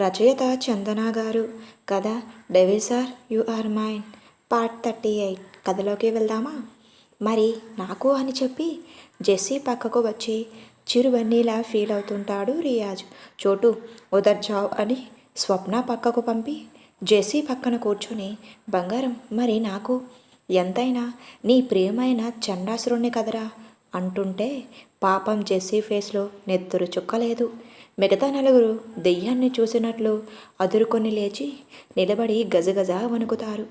రచయిత చందన గారు. కథ devil sir you are mine part thirty eight. కథలోకి వెళ్దామా? మరి నాకు అని చెప్పి జెస్సీ పక్కకు వచ్చి చిరువన్నీలా ఫీల్ అవుతుంటాడు రియాజ్. చోటు ఉదర్జావ్ అని స్వప్న పక్కకు పంపి జెస్సీ పక్కన కూర్చొని బంగారం మరి నాకు ఎంతైనా నీ ప్రియమైన చండాసురుణ్ణి కదరా అంటుంటే పాపం జెస్సీ ఫేస్లో నెత్తురు చుక్కలేదు. మిగతా నలుగురు దెయ్యాన్ని చూసినట్లు అదురుకొని లేచి నిలబడి గజగజ వణుకుతారు.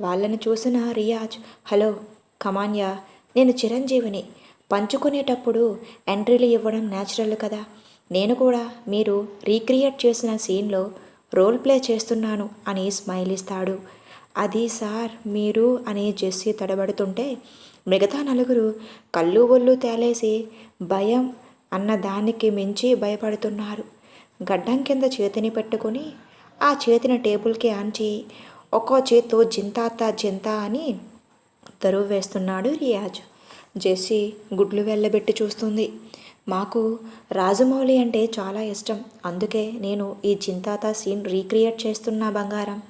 వాళ్ళని చూసిన రియాజ్ హలో కమాన్యా నేను చిరంజీవిని. పంచుకునేటప్పుడు ఎంట్రీలు ఇవ్వడం న్యాచురల్ కదా. నేను కూడా మీరు రీక్రియేట్ చేసిన సీన్లో రోల్ ప్లే చేస్తున్నాను అని స్మైల్ ఇస్తాడు. అది సార్ మీరు అని జెస్సీ తడబడుతుంటే మిగతా నలుగురు కళ్ళు ఒళ్ళు తేలేసి భయం అన్న దానికి మించి భయపడుతున్నారు. గడ్డం కింద చేతిని పెట్టుకొని ఆ చేతిని టేబుల్కి ఆంచి ఒక్కో చేత్తో జింతాత జింతా అని దరువు వేస్తున్నాడు రియాజ్. జెస్సీ గుడ్లు వెళ్ళబెట్టి చూస్తుంది. మాకు రాజమౌళి అంటే చాలా ఇష్టం. అందుకే నేను ఈ జింతాత సీన్ రీక్రియేట్ చేస్తున్నా బంగారం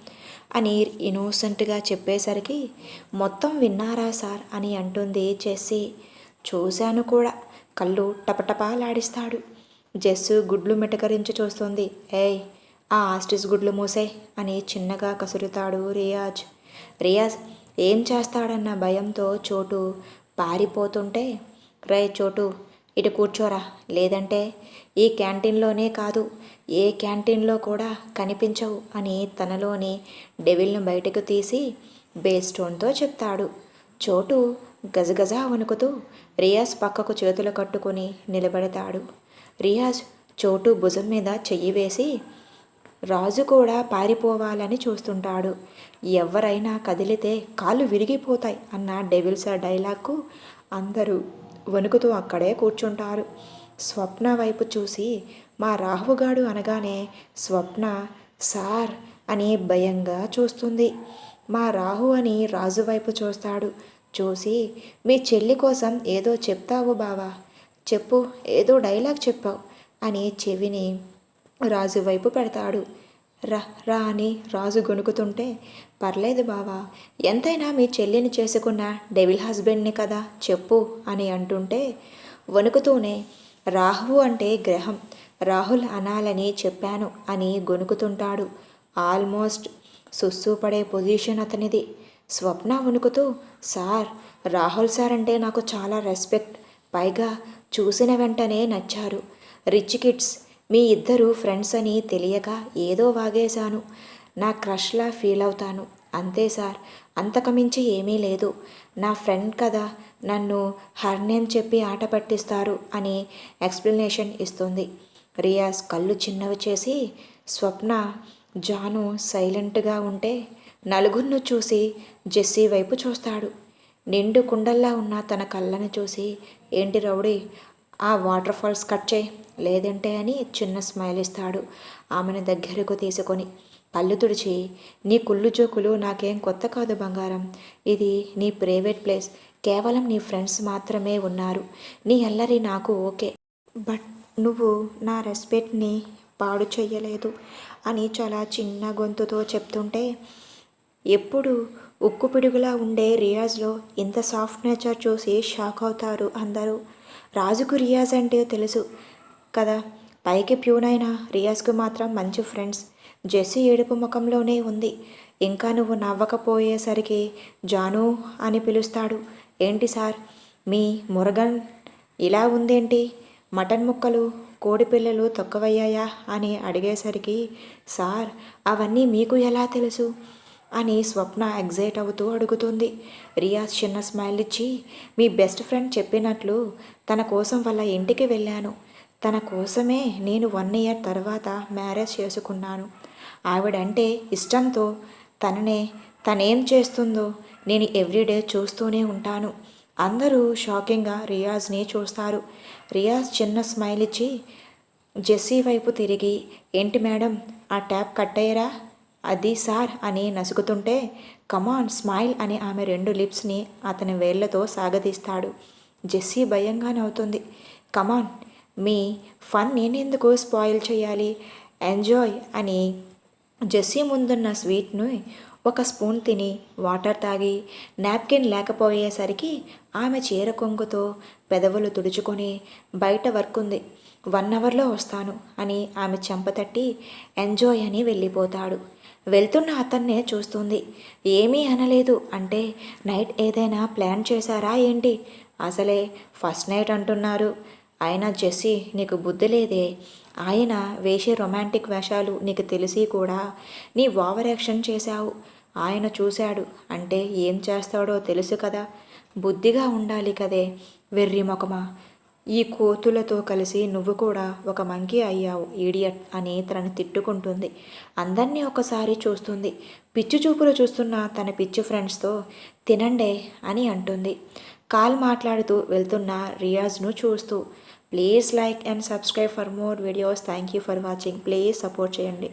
అని ఇన్నోసెంట్గా చెప్పేసరికి మొత్తం విన్నారా సార్ అని అంటుంది జెస్సీ. చూశాను కూడా. కళ్ళు టపటపాలాడిస్తాడు. జస్సు గుడ్లు మిటకరించి చూస్తుంది. ఏయ్ ఆ ఆస్టిస్ గుడ్లు మూసే అని చిన్నగా కసురుతాడు రియాజ్. రియాజ్ ఏం చేస్తాడన్న భయంతో చోటు పారిపోతుంటే రే చోటు ఇటు కూర్చోరా. లేదంటే ఈ క్యాంటీన్లోనే కాదు ఏ క్యాంటీన్లో కూడా కనిపించవు అని తనలోని డెవిల్ను బయటకు తీసి బేస్టోన్తో చెప్తాడు. చోటు గజగజ వణుకుతూ రియాజ్ పక్కకు చేతులు కట్టుకొని నిలబెడతాడు. రియాజ్ చోటు భుజం మీద చెయ్యి వేసి రాజు కూడా పారిపోవాలని చూస్తుంటాడు. ఎవరైనా కదిలితే కాళ్ళు విరిగిపోతాయి అన్న డెవిల్స్ డైలాగ్కు అందరూ వణుకుతూ అక్కడే కూర్చుంటారు. స్వప్న వైపు చూసి మా రాహుగాడు అనగానే స్వప్న సార్ అని భయంగా చూస్తుంది. మా రాహు అని రాజు వైపు చూస్తాడు. చూసి మీ చెల్లి కోసం ఏదో చెప్తావు బావా. చెప్పు ఏదో డైలాగ్ చెప్పావు అని చెవిని రాజు వైపు పెడతాడు. రా రా అని రాజు గొణుకుతుంటే పర్లేదు బావా. ఎంతైనా మీ చెల్లిని చేసుకున్న డెవిల్ హస్బెండ్ని కదా చెప్పు అని అంటుంటే వణుకుతూనే రాహు అంటే గ్రహం. రాహుల్ అనాలని చెప్పాను అని గొణుకుతుంటాడు. ఆల్మోస్ట్ సుస్సు పడే పొజిషన్ అతనిది. స్వప్న వణుకుతూ సార్ రాహుల్ సార్ అంటే నాకు చాలా రెస్పెక్ట్. పైగా చూసిన వెంటనే నచ్చారు. రిచ్ కిడ్స్ మీ ఇద్దరు ఫ్రెండ్స్ అని తెలియక ఏదో వాగేశాను. నా క్రష్లా ఫీల్ అవుతాను. అంతే సార్ అంతకమించి ఏమీ లేదు. నా ఫ్రెండ్ కదా నన్ను హర్ నేమ్ చెప్పి ఆట పట్టిస్తారు అని ఎక్స్ప్లెనేషన్ ఇస్తుంది. రియాజ్ కళ్ళు చిన్నవి చేసి స్వప్న జాను సైలెంట్గా ఉంటే నలుగురిను చూసి జెస్సీ వైపు చూస్తాడు. నిండు కుండల్లా ఉన్న తన కళ్ళను చూసి ఏంటి రౌడీ ఆ వాటర్ ఫాల్స్ కట్ చేయి లేదంటే అని చిన్న స్మైల్ ఇస్తాడు ఆమెను దగ్గరకు తీసుకొని. పళ్ళు తుడిచి నీ కుళ్ళు జోకులు నాకేం కొత్త కాదు బంగారం. ఇది నీ ప్రైవేట్ ప్లేస్. కేవలం నీ ఫ్రెండ్స్ మాత్రమే ఉన్నారు. నీ అల్లరి నాకు ఓకే. బట్ నువ్వు నా రెస్పెక్ట్ని పాడు చెయ్యలేదు అని చాలా చిన్న గొంతుతో చెప్తుంటే ఎప్పుడు ఉక్కు పిడుగులా ఉండే రియాజ్లో ఇంత సాఫ్ట్ నేచర్ చూసి షాక్ అవుతారు అందరూ. రాజుకు రియాజ్ అంటే తెలుసు కదా. పైకి ప్యూనైన రియాజ్కు మాత్రం మంచి ఫ్రెండ్స్ జెస్సీ ఏడుపు ముఖంలోనే ఉంది. ఇంకా నువ్వు నవ్వకపోయేసరికి జాను అని పిలుస్తాడు. ఏంటి సార్? మీ మురగన్ ఇలా ఉందేంటి? మటన్ ముక్కలు కోడి పిల్లలు తొక్కవయ్యాయా? అని అడిగేసరికి సార్ అవన్నీ మీకు ఎలా తెలుసు? అని స్వప్న ఎగ్జైట్ అవుతూ అడుగుతుంది. రియాజ్ చిన్న స్మైల్ ఇచ్చి మీ బెస్ట్ ఫ్రెండ్ చెప్పినట్లు తన కోసం వాళ్ళ ఇంటికి వెళ్ళాను. తన కోసమే నేను వన్ ఇయర్ తర్వాత మ్యారేజ్ చేసుకున్నాను. ఆవిడంటే ఇష్టంతో తననే తనేం చేస్తుందో నేను ఎవ్రీడే చూస్తూనే ఉంటాను. అందరూ షాకింగ్గా రియాజ్ని చూస్తారు. రియాజ్ చిన్న స్మైల్ ఇచ్చి జెస్సీ వైపు తిరిగి ఏంటి మేడం ఆ ట్యాప్ కట్టయ్యరా అది సార్ అని నసుకుతుంటే కమాన్ స్మైల్ అని ఆమె రెండు లిప్స్ని అతని వేళ్ళతో సాగదీస్తాడు. జెస్సీ భయంగా నవ్వుతుంది కమాన్ మీ ఫన్ నేనెందుకు స్పాయిల్ చేయాలి? ఎంజాయ్ అని జెస్సీ ముందున్న స్వీట్ను ఒక స్పూన్ తిని వాటర్ తాగి నాప్కిన్ లేకపోయేసరికి ఆమె చీర కొంగుతో పెదవులు తుడుచుకొని బయట వర్క్ ఉంది వన్ అవర్లో వస్తాను అని ఆమె చెంపతట్టి ఎంజాయ్ అని వెళ్ళిపోతాడు. వెళ్తున్న అతన్నే చూస్తుంది. ఏమీ అనలేదు. అంటే నైట్ ఏదైనా ప్లాన్ చేశారా ఏంటి? అసలే ఫస్ట్ నైట్ అంటున్నారు. ఆయన జెస్సీ నీకు బుద్ధి లేదే. ఆయన వేసే రొమాంటిక్ వేషాలు నీకు తెలిసి కూడా నీ ఓవర్ యాక్షన్ చేశావు. ఆయన చూశాడు. అంటే ఏం చేస్తాడో తెలుసు కదా. బుద్ధిగా ఉండాలి కదే. వెర్రి మొకమా ఈ కోతులతో కలిసి నువ్వు కూడా ఒక మంకీ అయ్యావు ఈడియట్ అని తనని తిట్టుకుంటుంది. అందరినీ ఒకసారి చూస్తుంది. పిచ్చి చూపులు చూస్తున్న తన పిచ్చి ఫ్రెండ్స్తో తినండే అని అంటుంది. కాల్ మాట్లాడుతూ వెళ్తున్న రియాజ్ను చూస్తూ please like and subscribe for more videos. Thank you for watching. Please support చేయండి.